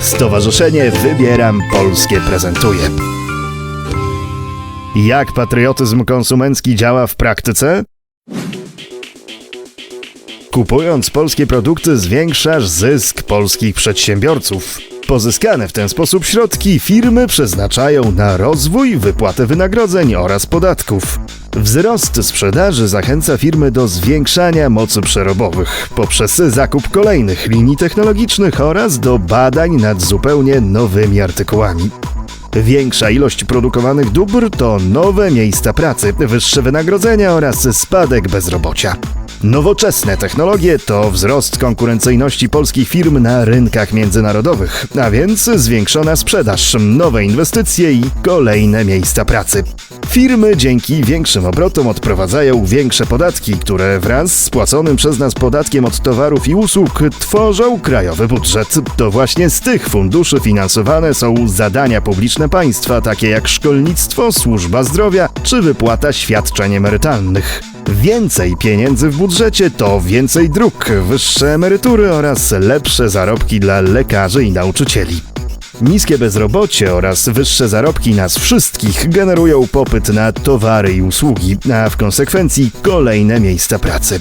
Stowarzyszenie Wybieram Polskie prezentuje. Jak patriotyzm konsumencki działa w praktyce? Kupując polskie produkty zwiększasz zysk polskich przedsiębiorców. Pozyskane w ten sposób środki firmy przeznaczają na rozwój, wypłatę wynagrodzeń oraz podatków. Wzrost sprzedaży zachęca firmy do zwiększania mocy przerobowych poprzez zakup kolejnych linii technologicznych oraz do badań nad zupełnie nowymi artykułami. Większa ilość produkowanych dóbr to nowe miejsca pracy, wyższe wynagrodzenia oraz spadek bezrobocia. Nowoczesne technologie to wzrost konkurencyjności polskich firm na rynkach międzynarodowych, a więc zwiększona sprzedaż, nowe inwestycje i kolejne miejsca pracy. Firmy dzięki większym obrotom odprowadzają większe podatki, które wraz z płaconym przez nas podatkiem od towarów i usług tworzą krajowy budżet. To właśnie z tych funduszy finansowane są zadania publiczne państwa, takie jak szkolnictwo, służba zdrowia czy wypłata świadczeń emerytalnych. Więcej pieniędzy w budżecie to więcej dróg, wyższe emerytury oraz lepsze zarobki dla lekarzy i nauczycieli. Niskie bezrobocie oraz wyższe zarobki nas wszystkich generują popyt na towary i usługi, a w konsekwencji kolejne miejsca pracy.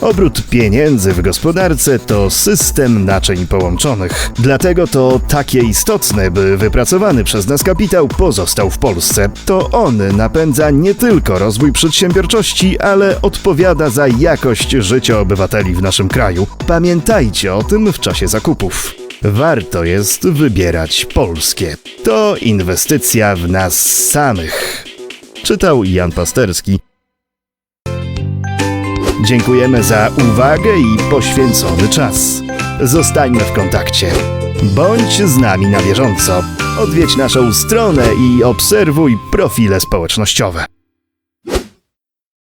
Obrót pieniędzy w gospodarce to system naczyń połączonych. Dlatego to takie istotne, by wypracowany przez nas kapitał pozostał w Polsce. To on napędza nie tylko rozwój przedsiębiorczości, ale odpowiada za jakość życia obywateli w naszym kraju. Pamiętajcie o tym w czasie zakupów. Warto jest wybierać polskie. To inwestycja w nas samych. Czytał Jan Pasterski. Dziękujemy za uwagę i poświęcony czas. Zostańmy w kontakcie. Bądź z nami na bieżąco. Odwiedź naszą stronę i obserwuj profile społecznościowe.